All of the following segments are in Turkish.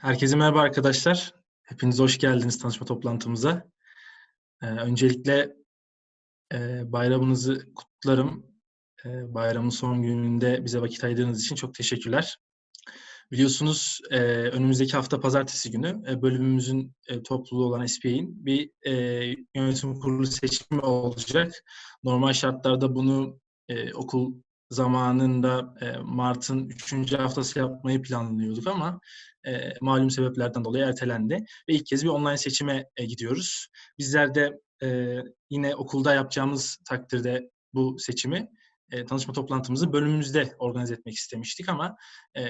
Herkese merhaba arkadaşlar. Hepiniz hoş geldiniz tanışma toplantımıza. Ee, öncelikle e, bayramınızı kutlarım. E, bayramın son gününde bize vakit ayırdığınız için çok teşekkürler. Biliyorsunuz e, önümüzdeki hafta pazartesi günü e, bölümümüzün e, topluluğu olan SPA'in bir e, yönetim kurulu seçimi olacak. Normal şartlarda bunu e, okul zamanında e, Mart'ın 3. haftası yapmayı planlıyorduk ama e, malum sebeplerden dolayı ertelendi. Ve ilk kez bir online seçime e, gidiyoruz. Bizler de e, yine okulda yapacağımız takdirde bu seçimi e, tanışma toplantımızı bölümümüzde organize etmek istemiştik ama e,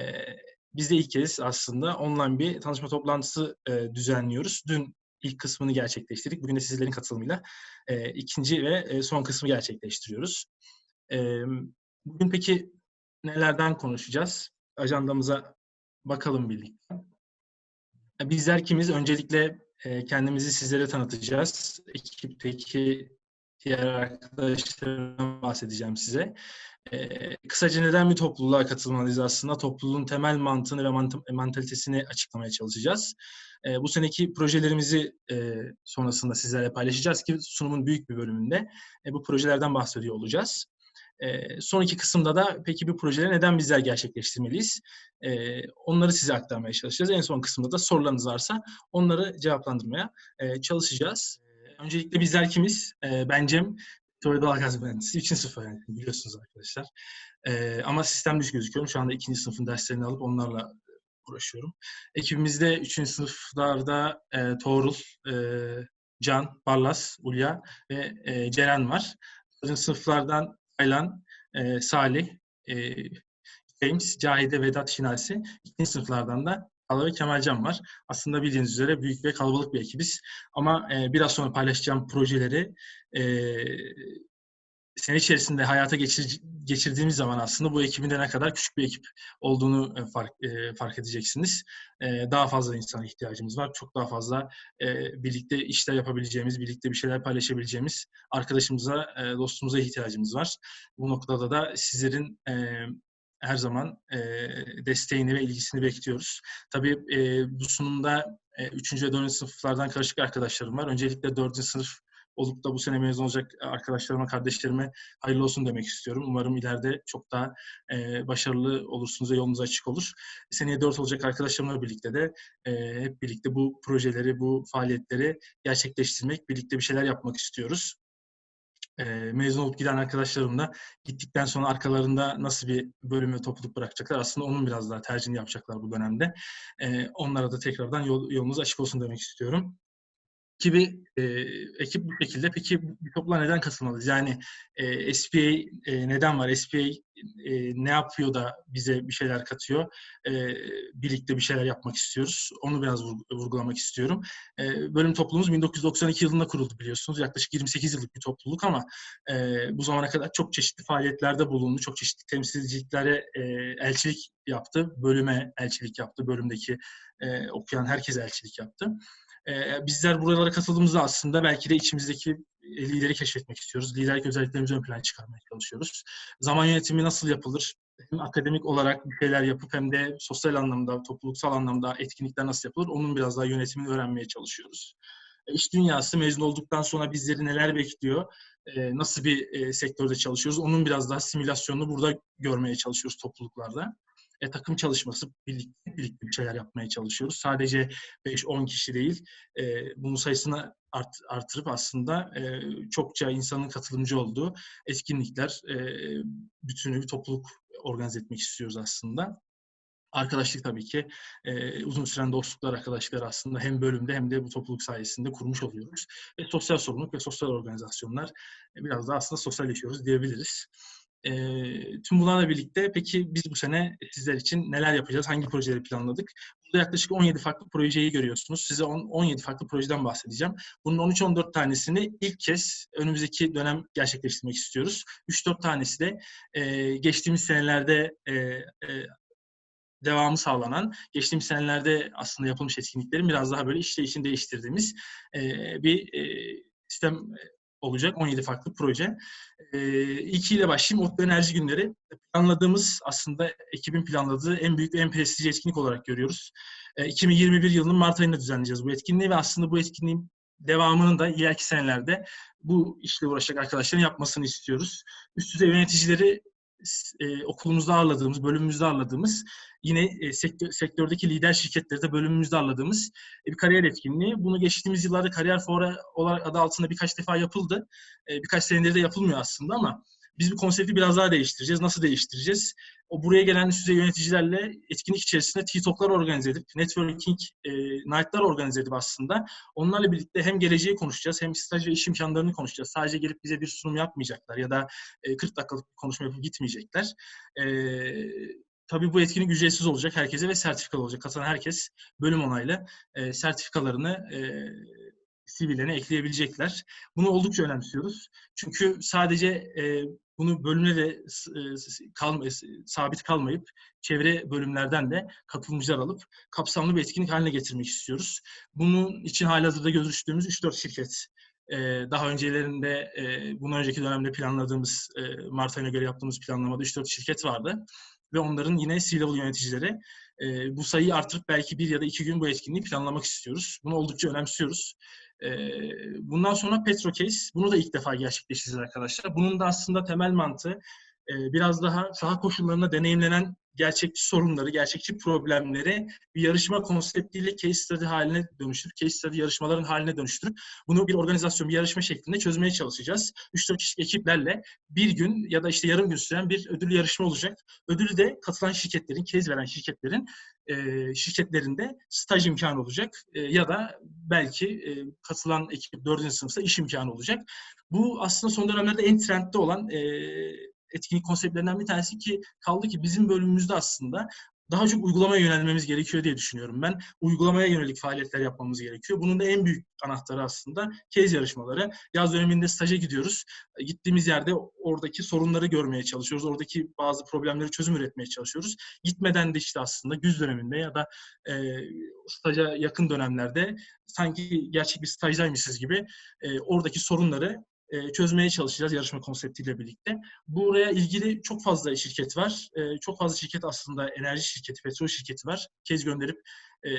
biz de ilk kez aslında online bir tanışma toplantısı e, düzenliyoruz. Dün ilk kısmını gerçekleştirdik. Bugün de sizlerin katılımıyla e, ikinci ve e, son kısmı gerçekleştiriyoruz. E, bugün peki nelerden konuşacağız? Ajandamıza bakalım birlikte. Bizler kimiz? Öncelikle e, kendimizi sizlere tanıtacağız. Ekipteki diğer arkadaşlarımdan bahsedeceğim size. E, kısaca neden bir topluluğa katılmalıyız aslında? Topluluğun temel mantığını ve mant- mantalitesini açıklamaya çalışacağız. E, bu seneki projelerimizi e, sonrasında sizlerle paylaşacağız ki sunumun büyük bir bölümünde e, bu projelerden bahsediyor olacağız. E, son iki kısımda da peki bu projeleri neden bizler gerçekleştirmeliyiz? E, onları size aktarmaya çalışacağız. En son kısımda da sorularınız varsa onları cevaplandırmaya e, çalışacağız. Öncelikle bizler kimiz? E, ben Cem, Teori Doğal Gaz Mühendisi. 3. sınıf biliyorsunuz arkadaşlar. E, ama sistem dışı gözüküyorum. Şu anda ikinci sınıfın derslerini alıp onlarla uğraşıyorum. Ekibimizde 3. sınıflarda e, Tuğrul, e, Can, Barlas, Ulya ve e, Ceren var. 4. sınıflardan Aylan, e, Salih, e, James, Cahide, Vedat Şinasi. İkinci sınıflardan da Ala ve Kemalcan var. Aslında bildiğiniz üzere büyük ve kalabalık bir ekibiz. Ama e, biraz sonra paylaşacağım projeleri e, sene içerisinde hayata geçir, geçirdiğimiz zaman aslında bu ekibin de ne kadar küçük bir ekip olduğunu e, fark, e, fark edeceksiniz. E, daha fazla insana ihtiyacımız var. Çok daha fazla e, birlikte işler yapabileceğimiz, birlikte bir şeyler paylaşabileceğimiz arkadaşımıza, e, dostumuza ihtiyacımız var. Bu noktada da sizlerin e, her zaman e, desteğini ve ilgisini bekliyoruz. Tabii e, bu sunumda e, 3. ve 4. sınıflardan karışık arkadaşlarım var. Öncelikle 4. sınıf olup da bu sene mezun olacak arkadaşlarıma, kardeşlerime hayırlı olsun demek istiyorum. Umarım ileride çok daha e, başarılı olursunuz ve yolunuz açık olur. Seneye dört olacak arkadaşlarımla birlikte de e, hep birlikte bu projeleri, bu faaliyetleri gerçekleştirmek, birlikte bir şeyler yapmak istiyoruz. E, mezun olup giden arkadaşlarım da gittikten sonra arkalarında nasıl bir bölümü topluluk bırakacaklar aslında onun biraz daha tercihini yapacaklar bu dönemde. E, onlara da tekrardan yol, yolunuz açık olsun demek istiyorum ekibi e, ekip bu şekilde. Peki bir topluluğa neden katılmalıyız? Yani e, SPA e, neden var? SPA e, ne yapıyor da bize bir şeyler katıyor? E, birlikte bir şeyler yapmak istiyoruz. Onu biraz vurgulamak istiyorum. E, bölüm topluluğumuz 1992 yılında kuruldu biliyorsunuz. Yaklaşık 28 yıllık bir topluluk ama e, bu zamana kadar çok çeşitli faaliyetlerde bulundu. Çok çeşitli temsilciliklere e, elçilik yaptı. Bölüme elçilik yaptı. Bölümdeki e, okuyan herkes elçilik yaptı. Ee, bizler buralara katıldığımızda aslında belki de içimizdeki lideri keşfetmek istiyoruz. Liderlik özelliklerimizi ön plana çıkarmaya çalışıyoruz. Zaman yönetimi nasıl yapılır? Hem akademik olarak bir şeyler yapıp hem de sosyal anlamda, topluluksal anlamda etkinlikler nasıl yapılır? Onun biraz daha yönetimini öğrenmeye çalışıyoruz. E, iş dünyası mezun olduktan sonra bizleri neler bekliyor? E, nasıl bir e, sektörde çalışıyoruz? Onun biraz daha simülasyonunu burada görmeye çalışıyoruz topluluklarda e, takım çalışması, birlikte, birlikte bir şeyler yapmaya çalışıyoruz. Sadece 5-10 kişi değil, e, bunun sayısını art, artırıp aslında e, çokça insanın katılımcı olduğu etkinlikler, e, bütünü bir topluluk organize etmek istiyoruz aslında. Arkadaşlık tabii ki e, uzun süren dostluklar, arkadaşlıklar aslında hem bölümde hem de bu topluluk sayesinde kurmuş oluyoruz. Ve sosyal sorumluluk ve sosyal organizasyonlar e, biraz da aslında sosyalleşiyoruz diyebiliriz. E, tüm bunlarla birlikte peki biz bu sene sizler için neler yapacağız? Hangi projeleri planladık? Burada yaklaşık 17 farklı projeyi görüyorsunuz. Size 10, 17 farklı projeden bahsedeceğim. Bunun 13-14 tanesini ilk kez önümüzdeki dönem gerçekleştirmek istiyoruz. 3-4 tanesi de e, geçtiğimiz senelerde e, e, devamı sağlanan, geçtiğimiz senelerde aslında yapılmış etkinliklerin biraz daha böyle işleyişini değiştirdiğimiz e, bir e, sistem olacak 17 farklı proje. E, ilkiyle başlayayım. Otlu Enerji Günleri planladığımız aslında ekibin planladığı en büyük ve en prestijli etkinlik olarak görüyoruz. E, 2021 yılının Mart ayında düzenleyeceğiz bu etkinliği ve aslında bu etkinliğin devamının da ileriki senelerde bu işle uğraşacak arkadaşların yapmasını istiyoruz. Üst düzey yöneticileri e, okulumuzda ağırladığımız, bölümümüzde ağırladığımız, yine e, sektör, sektördeki lider şirketleri de bölümümüzde ağırladığımız e, bir kariyer etkinliği. Bunu geçtiğimiz yıllarda kariyer fora olarak adı altında birkaç defa yapıldı. E, birkaç senedir de yapılmıyor aslında ama biz bu konsepti biraz daha değiştireceğiz. Nasıl değiştireceğiz? O buraya gelen üst düzey yöneticilerle etkinlik içerisinde TikTok'lar organize edip, networking e, night'lar organize edip aslında onlarla birlikte hem geleceği konuşacağız hem staj ve iş imkanlarını konuşacağız. Sadece gelip bize bir sunum yapmayacaklar ya da e, 40 dakikalık bir konuşma yapıp gitmeyecekler. E, tabii bu etkinlik ücretsiz olacak herkese ve sertifikalı olacak. Katılan herkes bölüm onayla e, sertifikalarını e, CV'lerine ekleyebilecekler. Bunu oldukça önemsiyoruz. Çünkü sadece e, bunu bölümle de e, kal, e, sabit kalmayıp çevre bölümlerden de katılımcılar alıp kapsamlı bir etkinlik haline getirmek istiyoruz. Bunun için halihazırda görüştüğümüz 3-4 şirket e, daha öncelerinde bundan önceki dönemde planladığımız Mart ayına göre yaptığımız planlamada 3-4 şirket vardı ve onların yine C-level yöneticileri bu sayıyı artırıp belki bir ya da iki gün bu etkinliği planlamak istiyoruz. Bunu oldukça önemsiyoruz. Bundan sonra Petrocase, bunu da ilk defa gerçekleştireceğiz arkadaşlar. Bunun da aslında temel mantığı biraz daha saha koşullarında deneyimlenen gerçekçi sorunları, gerçekçi problemleri bir yarışma konseptiyle case study haline dönüştürüp, case study yarışmaların haline dönüştürüp bunu bir organizasyon, bir yarışma şeklinde çözmeye çalışacağız. 3-4 kişilik ekiplerle bir gün ya da işte yarım gün süren bir ödül yarışma olacak. Ödülü de katılan şirketlerin, case veren şirketlerin e, şirketlerinde staj imkanı olacak e, ya da belki e, katılan ekip 4. sınıfta iş imkanı olacak. Bu aslında son dönemlerde en trendde olan e, etkinlik konseptlerinden bir tanesi ki kaldı ki bizim bölümümüzde aslında daha çok uygulamaya yönelmemiz gerekiyor diye düşünüyorum ben. Uygulamaya yönelik faaliyetler yapmamız gerekiyor. Bunun da en büyük anahtarı aslında kez yarışmaları. Yaz döneminde staja gidiyoruz. Gittiğimiz yerde oradaki sorunları görmeye çalışıyoruz. Oradaki bazı problemleri çözüm üretmeye çalışıyoruz. Gitmeden de işte aslında güz döneminde ya da e, staja yakın dönemlerde sanki gerçek bir stajdaymışız gibi e, oradaki sorunları e, çözmeye çalışacağız yarışma konseptiyle birlikte. Buraya ilgili çok fazla şirket var. E, çok fazla şirket aslında enerji şirketi, petrol şirketi var. Kez gönderip e,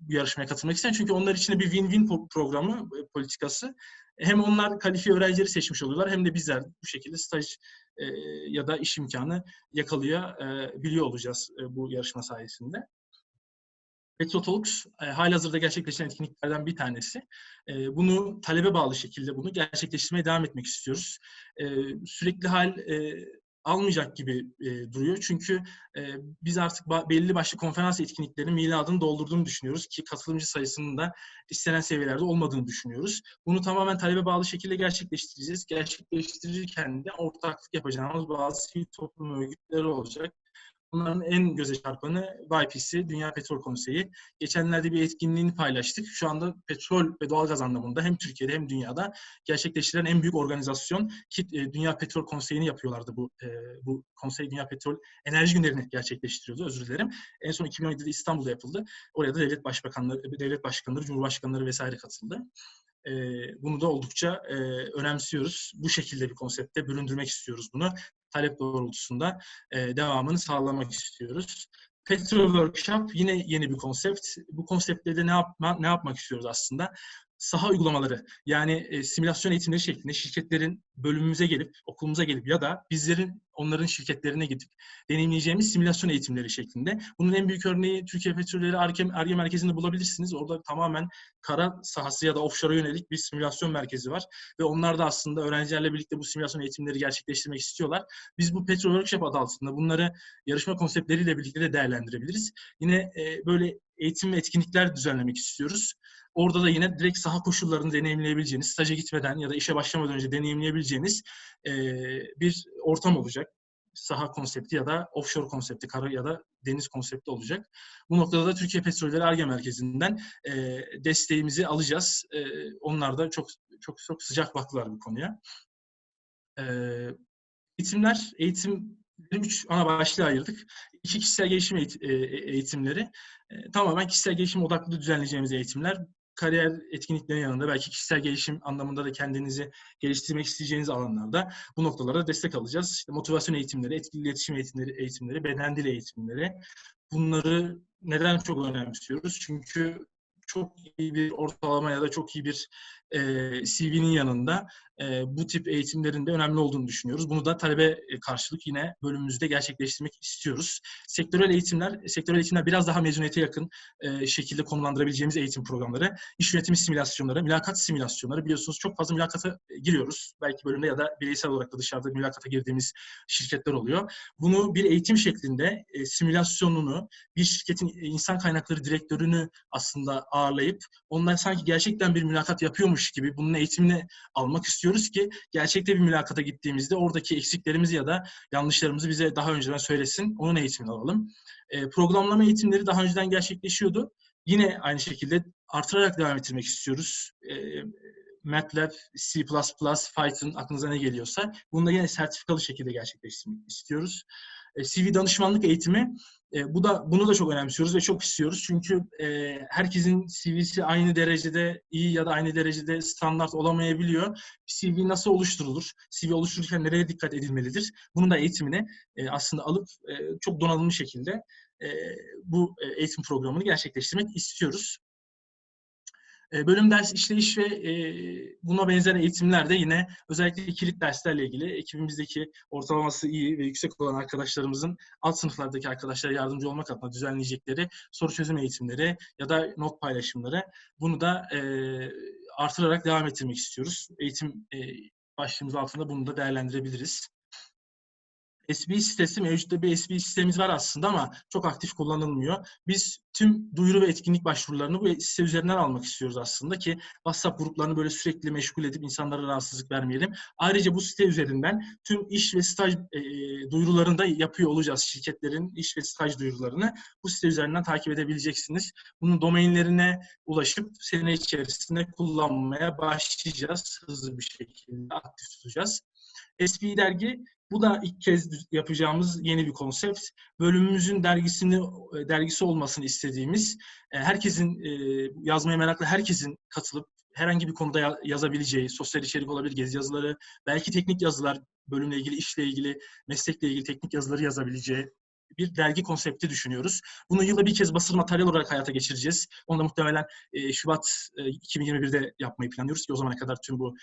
bu yarışmaya katılmak isteyen. Çünkü onlar için de bir win-win programı, politikası. Hem onlar kalifiye öğrencileri seçmiş oluyorlar hem de bizler bu şekilde staj ya da iş imkanı yakalayabiliyor olacağız bu yarışma sayesinde. Petrotalks e, halihazırda gerçekleşen etkinliklerden bir tanesi. E, bunu talebe bağlı şekilde bunu gerçekleştirmeye devam etmek istiyoruz. E, sürekli hal e, almayacak gibi e, duruyor. Çünkü e, biz artık ba- belli başlı konferans etkinliklerinin miladını doldurduğunu düşünüyoruz ki katılımcı sayısının da istenen seviyelerde olmadığını düşünüyoruz. Bunu tamamen talebe bağlı şekilde gerçekleştireceğiz. Gerçekleştirirken de ortaklık yapacağımız bazı sivil toplum örgütleri olacak. Bunların en göze çarpanı YPC, Dünya Petrol Konseyi. Geçenlerde bir etkinliğini paylaştık. Şu anda petrol ve doğalgaz anlamında hem Türkiye'de hem dünyada gerçekleştirilen en büyük organizasyon ki e, Dünya Petrol Konseyi'ni yapıyorlardı bu e, bu konsey Dünya Petrol Enerji Günlerini gerçekleştiriyordu özür dilerim. En son 2017'de İstanbul'da yapıldı. Oraya da devlet başbakanları, devlet başkanları, cumhurbaşkanları vesaire katıldı. E, bunu da oldukça önemsiyoruz. Bu şekilde bir konsepte büründürmek istiyoruz bunu talep doğrultusunda e, devamını sağlamak istiyoruz. Petrol Workshop yine yeni bir konsept. Bu konseptte de ne, yapma, ne yapmak istiyoruz aslında? saha uygulamaları yani e, simülasyon eğitimleri şeklinde şirketlerin bölümümüze gelip, okulumuza gelip ya da bizlerin onların şirketlerine gidip deneyimleyeceğimiz simülasyon eğitimleri şeklinde. Bunun en büyük örneği Türkiye Petrolleri Arge Merkezi'nde bulabilirsiniz. Orada tamamen kara sahası ya da offshore'a yönelik bir simülasyon merkezi var. Ve onlar da aslında öğrencilerle birlikte bu simülasyon eğitimleri gerçekleştirmek istiyorlar. Biz bu Petrol Workshop adı altında bunları yarışma konseptleriyle birlikte de değerlendirebiliriz. Yine e, böyle eğitim ve etkinlikler düzenlemek istiyoruz. Orada da yine direkt saha koşullarını deneyimleyebileceğiniz, staja gitmeden ya da işe başlamadan önce deneyimleyebileceğiniz e, bir ortam olacak. Saha konsepti ya da offshore konsepti, kara ya da deniz konsepti olacak. Bu noktada da Türkiye Petrolleri ARGE Merkezi'nden e, desteğimizi alacağız. E, onlar da çok çok çok sıcak baktılar bu konuya. E, eğitimler, eğitim üç ana başlığa ayırdık. İki kişisel gelişim eğitimleri. Tamamen kişisel gelişim odaklı düzenleyeceğimiz eğitimler kariyer etkinliklerinin yanında belki kişisel gelişim anlamında da kendinizi geliştirmek isteyeceğiniz alanlarda bu noktalara destek alacağız. İşte motivasyon eğitimleri, etkili iletişim eğitimleri, eğitimleri beden dili eğitimleri, bunları neden çok önemsiyoruz? Çünkü çok iyi bir ortalama ya da çok iyi bir e, CV'nin yanında bu tip eğitimlerin de önemli olduğunu düşünüyoruz. Bunu da talebe karşılık yine bölümümüzde gerçekleştirmek istiyoruz. Sektörel eğitimler, sektörel eğitimler biraz daha mezuniyete yakın şekilde konumlandırabileceğimiz eğitim programları, iş yönetimi simülasyonları, mülakat simülasyonları biliyorsunuz çok fazla mülakata giriyoruz. Belki bölümde ya da bireysel olarak da dışarıda mülakata girdiğimiz şirketler oluyor. Bunu bir eğitim şeklinde simülasyonunu bir şirketin insan kaynakları direktörünü aslında ağırlayıp ondan sanki gerçekten bir mülakat yapıyormuş gibi bunun eğitimini almak istiyoruz ki gerçekte bir mülakata gittiğimizde oradaki eksiklerimizi ya da yanlışlarımızı bize daha önceden söylesin. Onun eğitimini alalım. E, programlama eğitimleri daha önceden gerçekleşiyordu. Yine aynı şekilde artırarak devam ettirmek istiyoruz. E, MATLAB, C++, Python aklınıza ne geliyorsa bunu da yine sertifikalı şekilde gerçekleştirmek istiyoruz. E, CV danışmanlık eğitimi e, bu da bunu da çok önemsiyoruz ve çok istiyoruz. Çünkü e, herkesin CV'si aynı derecede iyi ya da aynı derecede standart olamayabiliyor. CV nasıl oluşturulur? CV oluştururken nereye dikkat edilmelidir? Bunun da eğitimini e, aslında alıp çok donanımlı şekilde bu eğitim programını gerçekleştirmek istiyoruz. E, bölüm ders işleyiş ve e, buna benzer eğitimler de yine özellikle kilit derslerle ilgili ekibimizdeki ortalaması iyi ve yüksek olan arkadaşlarımızın alt sınıflardaki arkadaşlara yardımcı olmak adına düzenleyecekleri soru çözüm eğitimleri ya da not paylaşımları bunu da e, artırarak devam ettirmek istiyoruz. Eğitim başlığımız altında bunu da değerlendirebiliriz. SB sitesi mevcutta bir SB sistemimiz var aslında ama çok aktif kullanılmıyor. Biz tüm duyuru ve etkinlik başvurularını bu site üzerinden almak istiyoruz aslında ki WhatsApp gruplarını böyle sürekli meşgul edip insanlara rahatsızlık vermeyelim. Ayrıca bu site üzerinden tüm iş ve staj e, duyurularını da yapıyor olacağız. Şirketlerin iş ve staj duyurularını bu site üzerinden takip edebileceksiniz. Bunun domainlerine ulaşıp sene içerisinde kullanmaya başlayacağız. Hızlı bir şekilde aktif tutacağız. SB dergi bu da ilk kez yapacağımız yeni bir konsept. Bölümümüzün dergisini e, dergisi olmasını istediğimiz, e, herkesin e, yazmaya meraklı herkesin katılıp herhangi bir konuda yazabileceği, sosyal içerik olabilir, gezi yazıları, belki teknik yazılar, bölümle ilgili, işle ilgili, meslekle ilgili teknik yazıları yazabileceği bir dergi konsepti düşünüyoruz. Bunu yılda bir kez basılı materyal olarak hayata geçireceğiz. Onu da muhtemelen Şubat 2021'de yapmayı planlıyoruz ki o zamana kadar tüm bu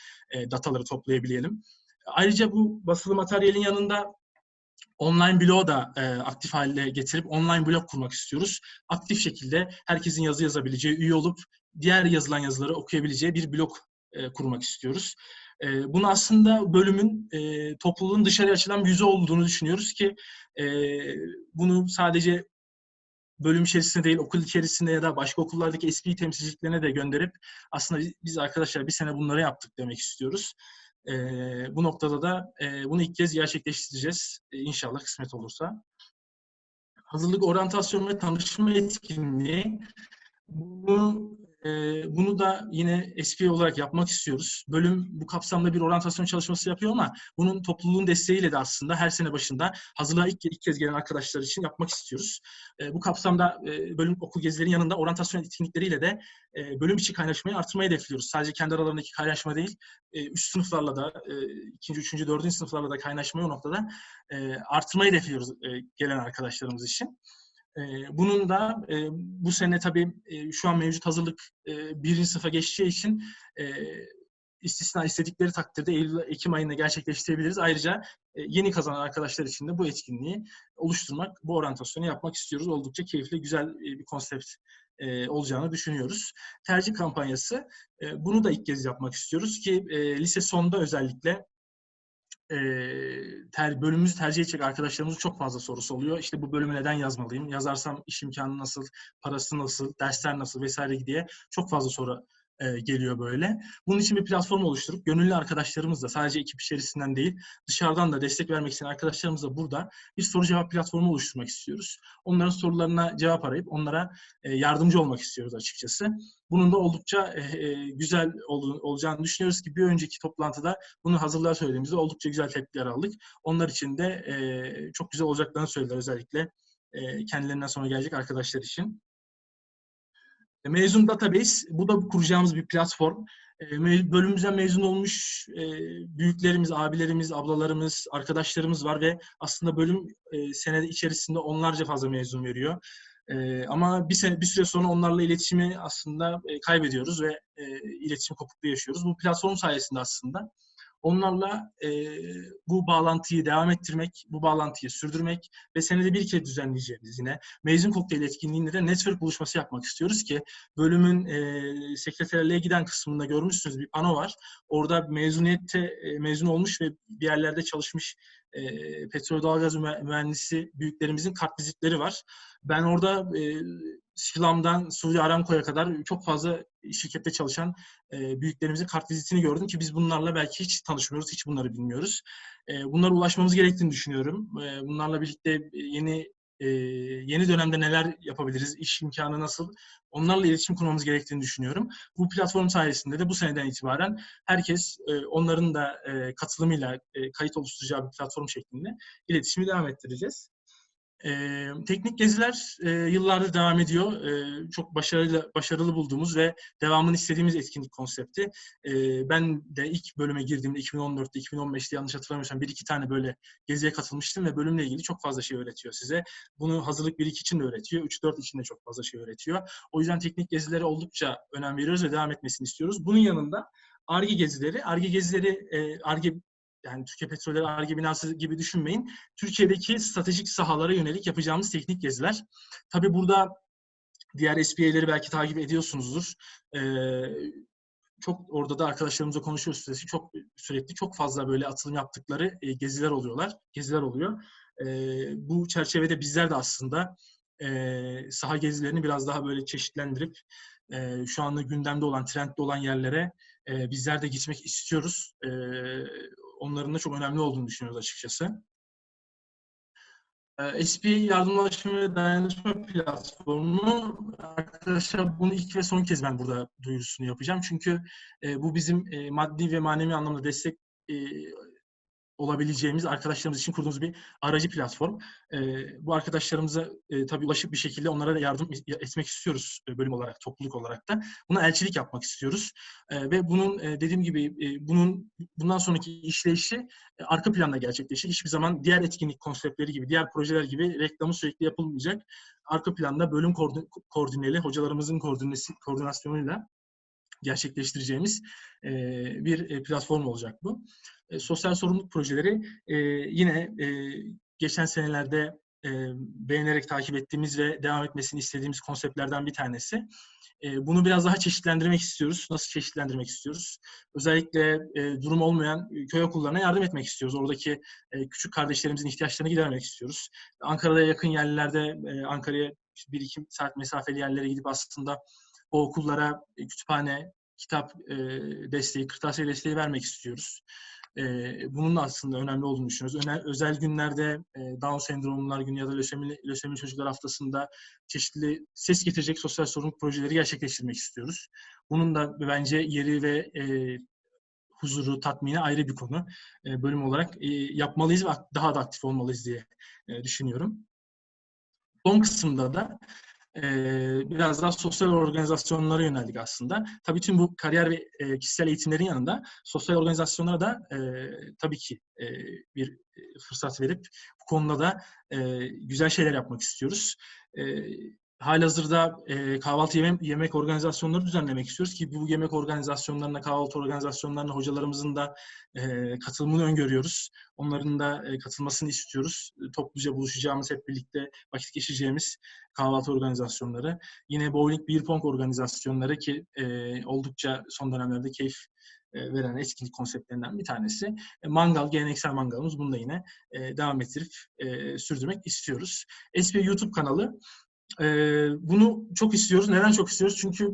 dataları toplayabilelim. Ayrıca bu basılı materyalin yanında online blog da e, aktif hale getirip online blog kurmak istiyoruz. Aktif şekilde herkesin yazı yazabileceği, üye olup diğer yazılan yazıları okuyabileceği bir blog e, kurmak istiyoruz. E, bunu aslında bölümün e, topluluğun dışarıya açılan yüzü olduğunu düşünüyoruz ki e, bunu sadece bölüm içerisinde değil okul içerisinde ya da başka okullardaki SP temsilciliklerine de gönderip aslında biz arkadaşlar bir sene bunları yaptık demek istiyoruz. E, bu noktada da e, bunu ilk kez gerçekleştireceğiz. E, inşallah kısmet olursa. Hazırlık, oryantasyon ve tanışma etkinliği. Bu e, bunu da yine SP olarak yapmak istiyoruz. Bölüm bu kapsamda bir oryantasyon çalışması yapıyor ama bunun topluluğun desteğiyle de aslında her sene başında hazırlığa ilk, ilk kez gelen arkadaşlar için yapmak istiyoruz. E, bu kapsamda e, bölüm okul gezilerinin yanında oryantasyon etkinlikleriyle de e, bölüm içi kaynaşmayı artırmayı hedefliyoruz. Sadece kendi aralarındaki kaynaşma değil, e, üst sınıflarla da, ikinci, üçüncü, dördüncü sınıflarla da kaynaşmayı o noktada artırmayı hedefliyoruz gelen arkadaşlarımız için. Bunun da bu sene tabii şu an mevcut hazırlık birinci sınıfa geçeceği için istisna istedikleri takdirde Eylül-Ekim ayında gerçekleştirebiliriz. Ayrıca yeni kazanan arkadaşlar için de bu etkinliği oluşturmak, bu oryantasyonu yapmak istiyoruz. Oldukça keyifli, güzel bir konsept olacağını düşünüyoruz. Tercih kampanyası, bunu da ilk kez yapmak istiyoruz ki lise sonunda özellikle e, ter, bölümümüzü tercih edecek arkadaşlarımızın çok fazla sorusu oluyor. İşte bu bölümü neden yazmalıyım? Yazarsam iş imkanı nasıl, parası nasıl, dersler nasıl vesaire diye çok fazla soru e, geliyor böyle. Bunun için bir platform oluşturup gönüllü arkadaşlarımızla sadece ekip içerisinden değil dışarıdan da destek vermek isteyen arkadaşlarımızla burada bir soru cevap platformu oluşturmak istiyoruz. Onların sorularına cevap arayıp onlara e, yardımcı olmak istiyoruz açıkçası. Bunun da oldukça e, e güzel ol, olacağını düşünüyoruz ki bir önceki toplantıda bunu hazırlığa söylediğimizde oldukça güzel tepkiler aldık. Onlar için de e, çok güzel olacaklarını söylediler özellikle e, kendilerinden sonra gelecek arkadaşlar için. Mezun Database, bu da kuracağımız bir platform. bölümümüzden mezun olmuş büyüklerimiz, abilerimiz, ablalarımız, arkadaşlarımız var ve aslında bölüm senede içerisinde onlarca fazla mezun veriyor. ama bir sene bir süre sonra onlarla iletişimi aslında kaybediyoruz ve iletişim kopukluğu yaşıyoruz. Bu platform sayesinde aslında Onlarla e, bu bağlantıyı devam ettirmek, bu bağlantıyı sürdürmek ve senede bir kez düzenleyeceğimiz yine mezun kokteyl etkinliğinde de network buluşması yapmak istiyoruz ki bölümün e, sekreterliğe giden kısmında görmüşsünüz bir pano var. Orada mezuniyette e, mezun olmuş ve bir yerlerde çalışmış e, petrol doğalgaz mühendisi büyüklerimizin kart vizitleri var. Ben orada e, Şilam'dan Suudi Aramco'ya kadar çok fazla şirkette çalışan e, büyüklerimizin kart vizitini gördüm ki biz bunlarla belki hiç tanışmıyoruz, hiç bunları bilmiyoruz. E, bunlara ulaşmamız gerektiğini düşünüyorum. E, bunlarla birlikte yeni e, yeni dönemde neler yapabiliriz, iş imkanı nasıl, onlarla iletişim kurmamız gerektiğini düşünüyorum. Bu platform sayesinde de bu seneden itibaren herkes e, onların da e, katılımıyla e, kayıt oluşturacağı bir platform şeklinde iletişimi devam ettireceğiz. E, teknik geziler e, yıllardır devam ediyor. E, çok başarılı başarılı bulduğumuz ve devamını istediğimiz etkinlik konsepti. E, ben de ilk bölüme girdiğimde 2014'te, 2015'te yanlış hatırlamıyorsam bir iki tane böyle geziye katılmıştım ve bölümle ilgili çok fazla şey öğretiyor size. Bunu hazırlık 1-2 için de öğretiyor, 3-4 için de çok fazla şey öğretiyor. O yüzden teknik gezilere oldukça önem veriyoruz ve devam etmesini istiyoruz. Bunun yanında ARGE gezileri, ARGE gezileri, ARGE yani Türkiye Petrolleri ARGE binası gibi düşünmeyin. Türkiye'deki stratejik sahalara yönelik yapacağımız teknik geziler. Tabii burada diğer SPA'leri belki takip ediyorsunuzdur. Ee, çok orada da arkadaşlarımızla konuşuyoruz sürekli. Çok sürekli çok fazla böyle atılım yaptıkları e, geziler oluyorlar. Geziler oluyor. E, bu çerçevede bizler de aslında e, saha gezilerini biraz daha böyle çeşitlendirip e, şu anda gündemde olan, trendde olan yerlere e, bizler de gitmek istiyoruz. E, onların da çok önemli olduğunu düşünüyoruz açıkçası. Ee, SP Yardımlaşma ve Dayanışma Platformu arkadaşlar bunu ilk ve son kez ben burada duyurusunu yapacağım. Çünkü e, bu bizim e, maddi ve manevi anlamda destek e, olabileceğimiz arkadaşlarımız için kurduğumuz bir aracı platform. E, bu arkadaşlarımıza e, tabii ulaşıp bir şekilde onlara da yardım etmek istiyoruz e, bölüm olarak, topluluk olarak da. Buna elçilik yapmak istiyoruz. E, ve bunun e, dediğim gibi e, bunun bundan sonraki işleyişi e, arka planda gerçekleşecek. Hiçbir zaman diğer etkinlik konseptleri gibi, diğer projeler gibi reklamı sürekli yapılmayacak. Arka planda bölüm koordineli, hocalarımızın koordinasyonuyla gerçekleştireceğimiz e, bir platform olacak bu. E, sosyal sorumluluk projeleri e, yine e, geçen senelerde e, beğenerek takip ettiğimiz ve devam etmesini istediğimiz konseptlerden bir tanesi. E, bunu biraz daha çeşitlendirmek istiyoruz. Nasıl çeşitlendirmek istiyoruz? Özellikle e, durum olmayan köy okullarına yardım etmek istiyoruz. Oradaki e, küçük kardeşlerimizin ihtiyaçlarını gidermek istiyoruz. Ankara'da yakın yerlerde, e, Ankara'ya bir iki saat mesafeli yerlere gidip aslında o okullara e, kütüphane, kitap e, desteği, kırtasiye desteği vermek istiyoruz. E, bunun da aslında önemli olduğunu düşünüyoruz. Öne, özel günlerde e, Down sendromlar günü ya da lösemili, lösemili çocuklar haftasında çeşitli ses getirecek sosyal sorumluluk projeleri gerçekleştirmek istiyoruz. Bunun da bence yeri ve e, huzuru, tatmini ayrı bir konu. E, bölüm olarak e, yapmalıyız ve daha da aktif olmalıyız diye e, düşünüyorum. Son kısımda da biraz daha sosyal organizasyonlara yöneldik aslında. Tabii tüm bu kariyer ve kişisel eğitimlerin yanında sosyal organizasyonlara da tabii ki bir fırsat verip bu konuda da güzel şeyler yapmak istiyoruz. Halihazırda e, kahvaltı yemek, yemek organizasyonları düzenlemek istiyoruz ki bu yemek organizasyonlarına, kahvaltı organizasyonlarına hocalarımızın da e, katılımını öngörüyoruz. Onların da e, katılmasını istiyoruz. E, topluca buluşacağımız, hep birlikte vakit geçireceğimiz kahvaltı organizasyonları. Yine bowling, beer pong organizasyonları ki e, oldukça son dönemlerde keyif e, veren etkinlik konseptlerinden bir tanesi. E, mangal, geleneksel mangalımız. Bunu da yine e, devam ettirip sürdürmek istiyoruz. SP YouTube kanalı bunu çok istiyoruz. Neden çok istiyoruz? Çünkü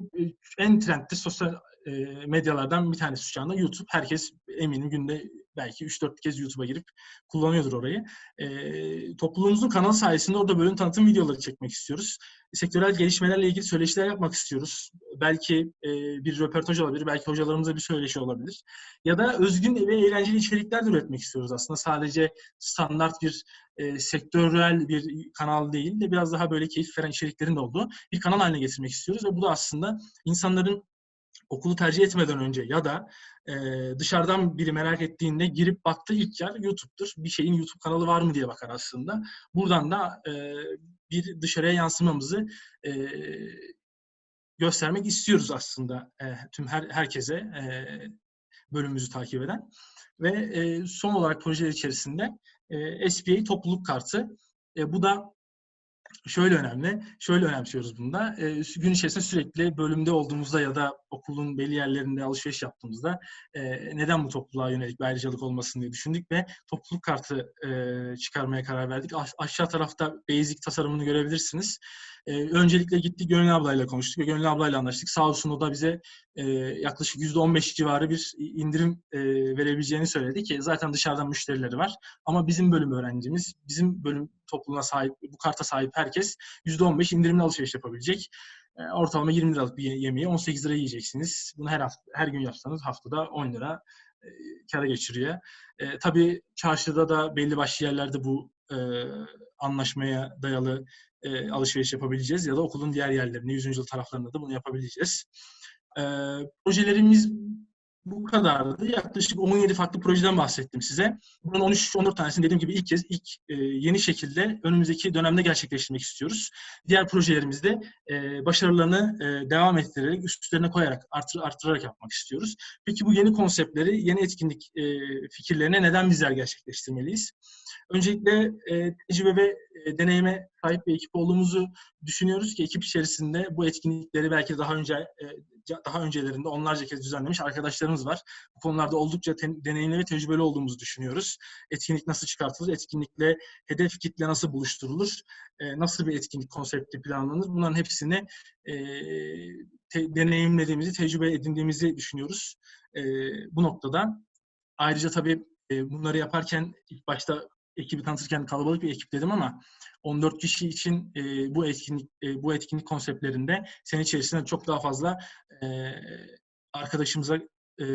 en trendli sosyal e, medyalardan bir tanesi şu anda YouTube. Herkes eminim günde belki 3-4 kez YouTube'a girip kullanıyordur orayı. E, topluluğumuzun kanal sayesinde orada bölüm tanıtım videoları çekmek istiyoruz. Sektörel gelişmelerle ilgili söyleşiler yapmak istiyoruz. Belki e, bir röportaj olabilir, belki hocalarımıza bir söyleşi olabilir. Ya da özgün ve eğlenceli içerikler de üretmek istiyoruz aslında. Sadece standart bir e, sektörel bir kanal değil de biraz daha böyle keyif veren içeriklerin de olduğu bir kanal haline getirmek istiyoruz ve bu da aslında insanların okulu tercih etmeden önce ya da e, dışarıdan biri merak ettiğinde girip baktığı ilk yer YouTube'dur. Bir şeyin YouTube kanalı var mı diye bakar aslında. Buradan da e, bir dışarıya yansımamızı e, göstermek istiyoruz aslında e, tüm her herkese e, bölümümüzü takip eden. Ve e, son olarak projeler içerisinde e, SPA topluluk kartı. E, bu da şöyle önemli, şöyle önemsiyoruz bunda. E, gün içerisinde sürekli bölümde olduğumuzda ya da okulun belli yerlerinde alışveriş yaptığımızda e, neden bu topluluğa yönelik bir ayrıcalık olmasın diye düşündük ve topluluk kartı e, çıkarmaya karar verdik. A- aşağı tarafta basic tasarımını görebilirsiniz. E, öncelikle gittik Gönül ablayla konuştuk ve Gönül ablayla anlaştık. Sağ olsun o da bize e, yaklaşık %15 civarı bir indirim e, verebileceğini söyledi ki zaten dışarıdan müşterileri var. Ama bizim bölüm öğrencimiz, bizim bölüm topluluğuna sahip, bu karta sahip herkes %15 indirimli alışveriş yapabilecek. E, ortalama 20 liralık bir yemeği 18 lira yiyeceksiniz. Bunu her hafta, her gün yapsanız haftada 10 lira e, kara geçiriyor. E, tabii çarşıda da belli başlı yerlerde bu e, anlaşmaya dayalı e, alışveriş yapabileceğiz ya da okulun diğer yerlerinde, 100. yıl taraflarında da bunu yapabileceğiz. E, projelerimiz bu kadardı. Yaklaşık 17 farklı projeden bahsettim size. Bunun 13-14 tanesini dediğim gibi ilk kez ilk e, yeni şekilde önümüzdeki dönemde gerçekleştirmek istiyoruz. Diğer projelerimizde e, başarılarını e, devam ettirerek, üstlerine koyarak, artır, artırarak yapmak istiyoruz. Peki bu yeni konseptleri, yeni etkinlik e, fikirlerine neden bizler gerçekleştirmeliyiz? Öncelikle e, tecrübe ve e, deneyime sahip bir ekip olduğumuzu düşünüyoruz ki ekip içerisinde bu etkinlikleri belki daha önce e, daha öncelerinde onlarca kez düzenlemiş arkadaşlarımız var. Bu konularda oldukça ten, deneyimli ve tecrübeli olduğumuzu düşünüyoruz. Etkinlik nasıl çıkartılır? Etkinlikle hedef kitle nasıl buluşturulur? E, nasıl bir etkinlik konsepti planlanır? Bunların hepsini e, te, deneyimlediğimizi, tecrübe edindiğimizi düşünüyoruz. E, bu noktada ayrıca tabii e, bunları yaparken ilk başta ekibi tanıtırken kalabalık bir ekip dedim ama 14 kişi için e, bu etkinlik e, bu etkinlik konseptlerinde sene içerisinde çok daha fazla e, arkadaşımıza e,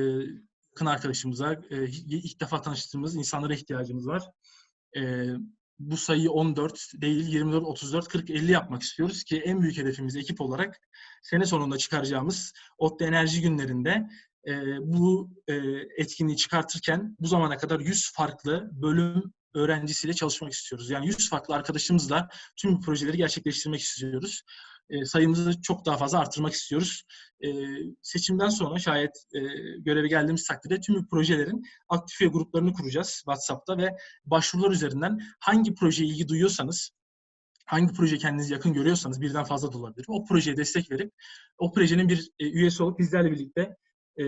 yakın arkadaşımıza e, ilk defa tanıştığımız insanlara ihtiyacımız var. E, bu sayıyı 14 değil 24, 34, 40, 50 yapmak istiyoruz ki en büyük hedefimiz ekip olarak sene sonunda çıkaracağımız ODTÜ Enerji Günlerinde e, bu e, etkinliği çıkartırken bu zamana kadar 100 farklı bölüm öğrencisiyle çalışmak istiyoruz. Yani 100 farklı arkadaşımızla tüm projeleri gerçekleştirmek istiyoruz. E, sayımızı çok daha fazla artırmak istiyoruz. E, seçimden sonra şayet e, göreve geldiğimiz takdirde tüm projelerin aktif üye gruplarını kuracağız WhatsApp'ta ve başvurular üzerinden hangi projeye ilgi duyuyorsanız hangi proje kendinizi yakın görüyorsanız birden fazla da olabilir. O projeye destek verip o projenin bir e, üyesi olup bizlerle birlikte e,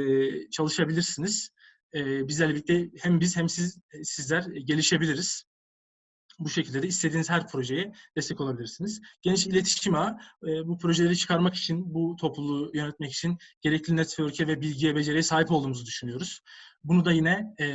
çalışabilirsiniz e, bizlerle birlikte hem biz hem siz sizler gelişebiliriz. Bu şekilde de istediğiniz her projeye destek olabilirsiniz. Geniş iletişim ağı e, bu projeleri çıkarmak için, bu topluluğu yönetmek için gerekli network'e ve bilgiye, beceriye sahip olduğumuzu düşünüyoruz. Bunu da yine e,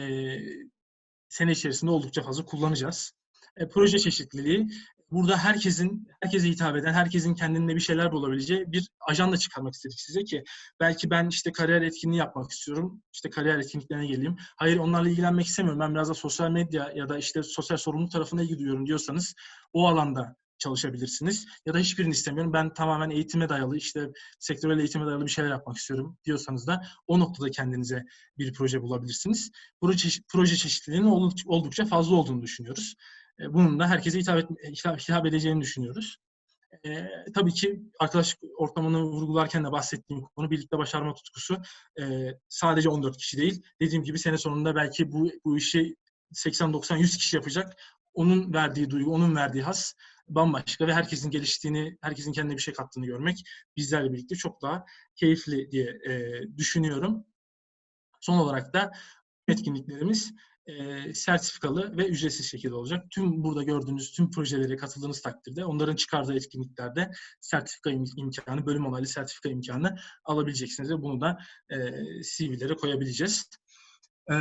sene içerisinde oldukça fazla kullanacağız. E, proje çeşitliliği burada herkesin, herkese hitap eden, herkesin kendinde bir şeyler bulabileceği bir ajanda çıkarmak istedik size ki belki ben işte kariyer etkinliği yapmak istiyorum. işte kariyer etkinliklerine geleyim. Hayır onlarla ilgilenmek istemiyorum. Ben biraz da sosyal medya ya da işte sosyal sorumluluk tarafına ilgi duyuyorum diyorsanız o alanda çalışabilirsiniz. Ya da hiçbirini istemiyorum. Ben tamamen eğitime dayalı, işte sektörel eğitime dayalı bir şeyler yapmak istiyorum diyorsanız da o noktada kendinize bir proje bulabilirsiniz. Proje, proje çeşitliliğinin oldukça fazla olduğunu düşünüyoruz. E, bunun da herkese hitap, et, hitap, hitap edeceğini düşünüyoruz. E, tabii ki arkadaşlık ortamını vurgularken de bahsettiğim konu birlikte başarma tutkusu e, sadece 14 kişi değil. Dediğim gibi sene sonunda belki bu, bu işi 80-90-100 kişi yapacak. Onun verdiği duygu, onun verdiği has bambaşka ve herkesin geliştiğini, herkesin kendine bir şey kattığını görmek bizlerle birlikte çok daha keyifli diye e, düşünüyorum. Son olarak da etkinliklerimiz e, sertifikalı ve ücretsiz şekilde olacak. Tüm burada gördüğünüz tüm projelere katıldığınız takdirde onların çıkardığı etkinliklerde sertifika imkanı, bölüm onaylı sertifika imkanı alabileceksiniz ve bunu da e, CV'lere koyabileceğiz. E,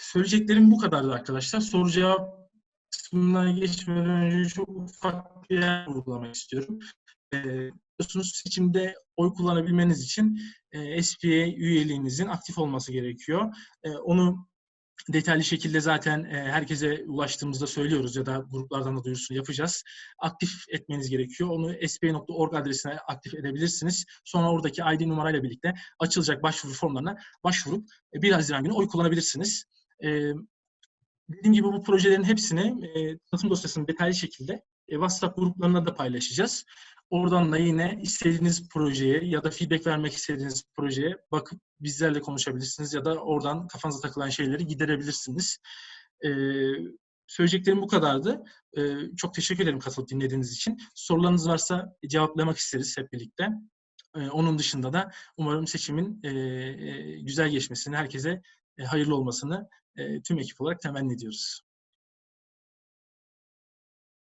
söyleyeceklerim bu kadardı arkadaşlar. Soru cevap kısmına geçmeden önce çok ufak bir yer vurgulamak istiyorum. E, seçimde oy kullanabilmeniz için e, SPA üyeliğinizin aktif olması gerekiyor. E, onu detaylı şekilde zaten e, herkese ulaştığımızda söylüyoruz ya da gruplardan da duyurusunu yapacağız. Aktif etmeniz gerekiyor. Onu sba.org adresine aktif edebilirsiniz. Sonra oradaki ID numarayla birlikte açılacak başvuru formlarına başvurup e, 1 Haziran günü oy kullanabilirsiniz. E, dediğim gibi bu projelerin hepsini e, tanıtım dosyasını detaylı şekilde e, WhatsApp gruplarına da paylaşacağız. Oradan da yine istediğiniz projeye ya da feedback vermek istediğiniz projeye bakıp bizlerle konuşabilirsiniz ya da oradan kafanıza takılan şeyleri giderebilirsiniz. Ee, söyleyeceklerim bu kadardı. Ee, çok teşekkür ederim katılıp dinlediğiniz için. Sorularınız varsa cevaplamak isteriz hep birlikte. Ee, onun dışında da umarım seçimin e, e, güzel geçmesini, herkese e, hayırlı olmasını e, tüm ekip olarak temenni ediyoruz.